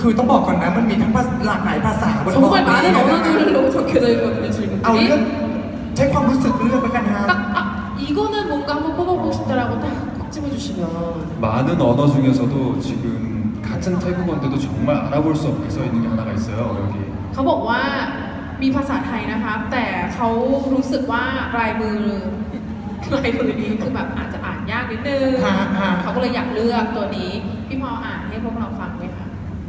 คือต้องบอกก่อนนะมันมีทั้งภาษาหลากหลายภาษาบน 정말 บอร์ด 많은 นี้นะ 언어들로 적혀져 있거든요 เอาเรื่อง 질문들이 ใช้ความรู้สึกเลือกแล้วกันฮะ 딱 아, 이거는 뭔가 한번 뽑아보고 싶다라고 딱 꼭 집어주시면 많은 언어 중에서도 지금 같은 태국어인데도 정말 알아볼 수 없게 써 있는 게 하나가 있어요. 여기 เขาบอกว่ามีภาษาไทยนะคะ แต่เขารู้สึกว่าลายมือลายมือนี้คือแบบอาจจะอ่านยากนิดนึง ฮะฮะ เขาก็เลยอยากเลือกตัวนี้พี่พออ่านให้พวกเราฟัง ง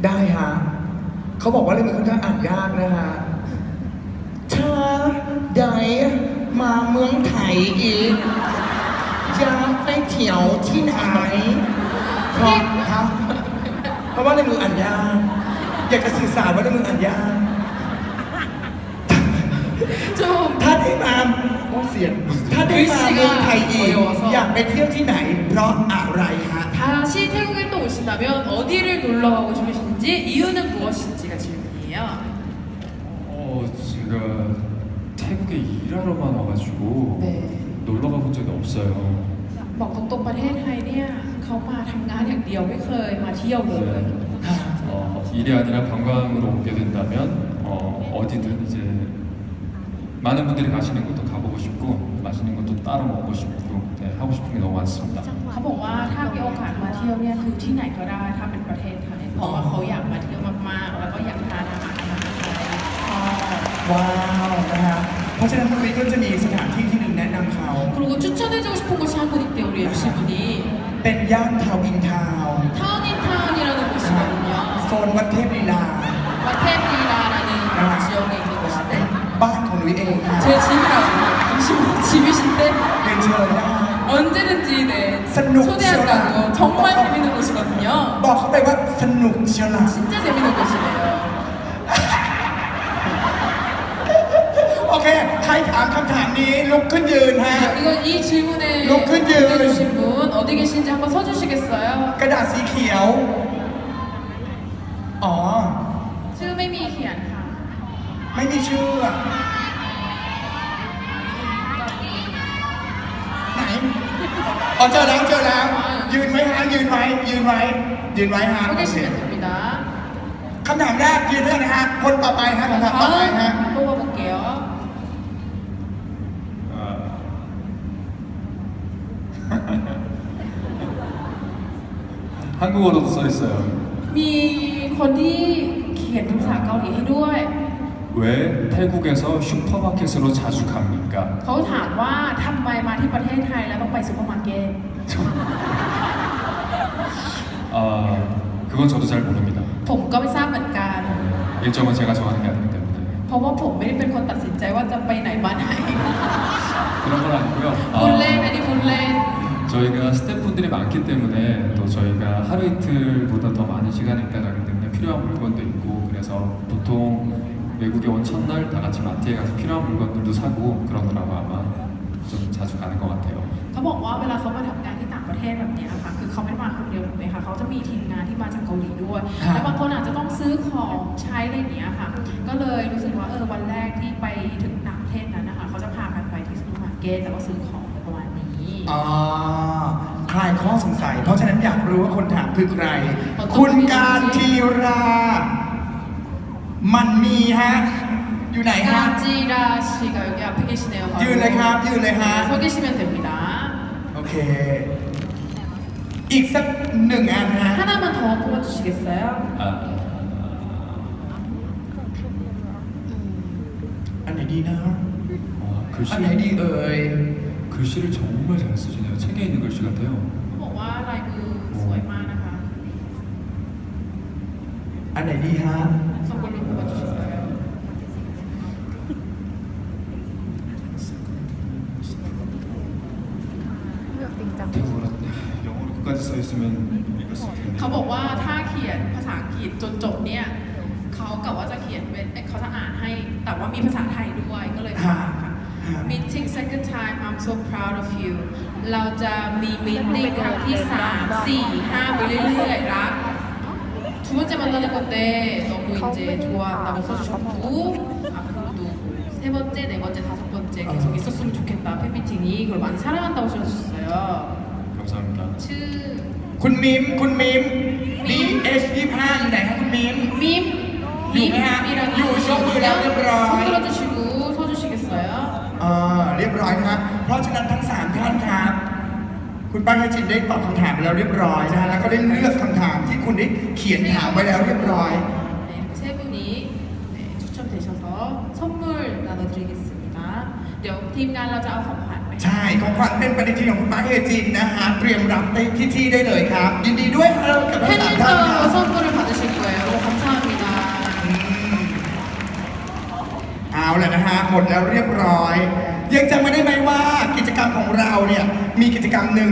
ไหมคะ ได้ฮะเขาบอกว่าเรื่องนี้ค่อนข้างอ่านยากนะฮะเธอได้มาเมืองไทยอีกอยากไปเที่ยวที่ไหนเพราะครับเพราะว่าในมืออ่านยากอยากจะสื่อสารว่าในมืออ่านยาก 좀 ถ้าได้มาโอ้เสียงถ้าได้มาเมืองไทยอีกอยากไปเที่ยวที่ไหน เพราะอะไรฮะ 다시 태국에 또 오신다면 어디를 놀러 가고 싶으신지 이유는 무엇인지가 질문이에요. 어, 제가 태국에 일하러만 와가지고 네. 놀러 가본 적이 없어요. บอกตรงๆประเทศไทยเนี่ยเขามาทำงานอย่างเดียวไม่เคยมาเที่ยวเลย 어, 일이 아니라 관광으로 오게 된다면 어, 어디든 이제 많은 분들이 가시는 곳도 가보고 싶고 맛있는 것도 따로 먹고 싶고 네, 하고 싶은 게 너무 많습니다. ที่ยวเนี่ยคือที่ไหนก็ได้ถ้าเป็นประเทศไทยเพราะว่าเขาอยากมาเที่ยวมากๆ แล้วก็อยากทานอาหารไทยชอบ ว้าวนะฮะเพราะฉะนั้นพรุ่งนี้ก็จะมีสถานที่ที่หนึ่งแนะนำเขา 그리고 추천해주고 싶은 곳이 한 곳 있대요 우리 MC분이 เป็นย่านทาวน์อินทาวน์ 타운인타운이라는 นะฮะ 곳이거든요 โซนวัดเทพลีลา 와테피라라는 지역에 있는 곳인데 บ้านของนุ้ยเองฮะ 제 집이라고 MC분 집이신데 เรียนเชิญได้ 언제든지 네 스누 초대한다고 시원한. 정말 นี้ลุกขึ้นยืนฮะ 자, 이거 이 질문에 로큰즈. 보내주신 분 어디 계신지 한번 서주시겠어요? กระดาษสีเขียว อ๋อ ชื่อไม่มีเขียนค่ะ ไม่มีชื่ออะไหน อ๋อเจอแล้วเจอแล้ว ยืนไว้ฮะยืนไว้ ยืนไว้ ยืนไว้ฮะ 서 โอเค 계시면 됩니다. คำถามแรกยืนได้นะฮะ คนต่อไปฮะคำถามต่อไปฮะ 다음 뽑아볼게요. 한국어로도 써 있어요. มีคนที่เขียนเป็นภาษาเกาหลีให้ด้วย 왜 태국에서 슈퍼마켓으로 자주 갑니까? เขาถามว่าทำไมมาที่ประเทศไทยแล้วต้องไปซูเปอร์มาร์เก็ต 아, 그건 저도 잘 모릅니다. ผมก็ไม่ทราบเหมือนกัน 일정은 제가 정하는 게 아니기 때문에 เพราะว่าผมไม่ได้เป็นคนตัดสินใจว่าจะไปไหนมาไหน 그런 건 아니고요. คุณเล่นอันนี้คุณเล่น 저희가 스태프분들이 많기 때문에 또 저희가 하루 이틀보다 더 많은 시간을 있다 가기 때문에 필요한 물건도 있고 그래서 보통 외국에 온 첫날 다 같이 마트에 가서 필요한 물건들도 사고 그러느라고 아마 좀 자주 가는 것 같아요. เขาบอกว่าเวลาเขามาทำงานที่ต่างประเทศแบบเนี้ยค่ะ คือเขาไม่ได้มาคนเดียวถูกไหมคะเขาจะมีทีมงานที่มาจากเกาหลีด้วย ครับ แล้วบางคนอาจจะต้องซื้อของใช้อะไรอย่างเงี้ยค่ะ ก็เลยรู้สึกว่าเออวันแรกที่ไปถึงต่างประเทศนั้นนะคะ เขาจะพากันไปที่ซูเปอร์มาร์เก็ตแล้วก็ซื้อของ อะไรประมาณนี้ อ๋อคลายข้อสงสัย เพราะฉะนั้นอยากรู้ว่าคนถามคือใคร ขอโทษ คุณการทีรา มันมีฮะ อยู่ไหนฮะ 가지라 씨가 여기 앞에 계시네요. 바로. ยืนเลยครับ ยืนเลยฮะ 네, 서 계시면 됩니다. โอเค อีกสักหนึ่งอันฮะ 하나만 더 뽑아주시겠어요? 아, อันไหนดีนะ 어, อันไหนดี 글씨, เอ่ย 글씨를 정말 잘 쓰시네요. 책에 있는 글씨 같아요. เขาบอกว่าลายมือสวยมากนะคะ อันไหนดีฮะ 선물로 뽑아주셨어요. 태국어로 영어로 끝까지 써 있으면 읽었을 텐데. เขาบอกว่าถ้าเขียนภาษาอังกฤษจนจบเนี่ยเขากะว่าจะเขียนเป็นเอ้ยเขาจะอ่านให้ แต่ว่ามีภาษาไทยด้วยก็เลยถามค่ะ Meeting second time I'm so proud of you เราจะมี meeting ครั้งที่ 3 4 5 ไปเรื่อยๆรัก두 번째 만나는 건데 너무 이제 좋아한다고 써주셨고 앞으로도 세 번째, 네 번째, 다섯 번째 계속 있었으면 좋겠다 팬미팅이 그걸 많이 사랑한다고 써주셨어요. 감사합니다. ชื่อ คุณมิม คุณมิม B H ยี่ห้าอยู่ไหนครับคุณ มิ้น 밈, 요, 하- 밈이라는 요, 쇼크 랍, 손 들어주시고 서주시겠어요? เออเรียบร้อยนะครับ เพราะฉะนั้นทั้งสามท่านครับ คุณป้าเฮจินได้ตอบคำถามไปแล้วเรียบร้อยนะฮะแล้วก็ได้เลือกคำถามที่คุณได้เขียนถามไว้แล้วเรียบร้อย 네, 이렇게 세 분이 네, 추첨되셔서 선물 나눠드리겠습니다. 네, 팀간 라자ของขวัญ ใช่ของขวัญเป็นปฏิทินของคุณป้าเฮจินนะฮะเตรียมรับได้ที่ที่ได้เลยครับ ยินดีด้วยครับกับทั้งสามท่านครั 팬님도 บ 선물을 받으실 거예요. 너무 감사합니다. เอาแหละนะฮะหมดแล้วเรียบร้อย ยังจำไม่ได้ไหมว่ากิจกรรมของเราเนี่ยมีกิจกรรมหนึ่ง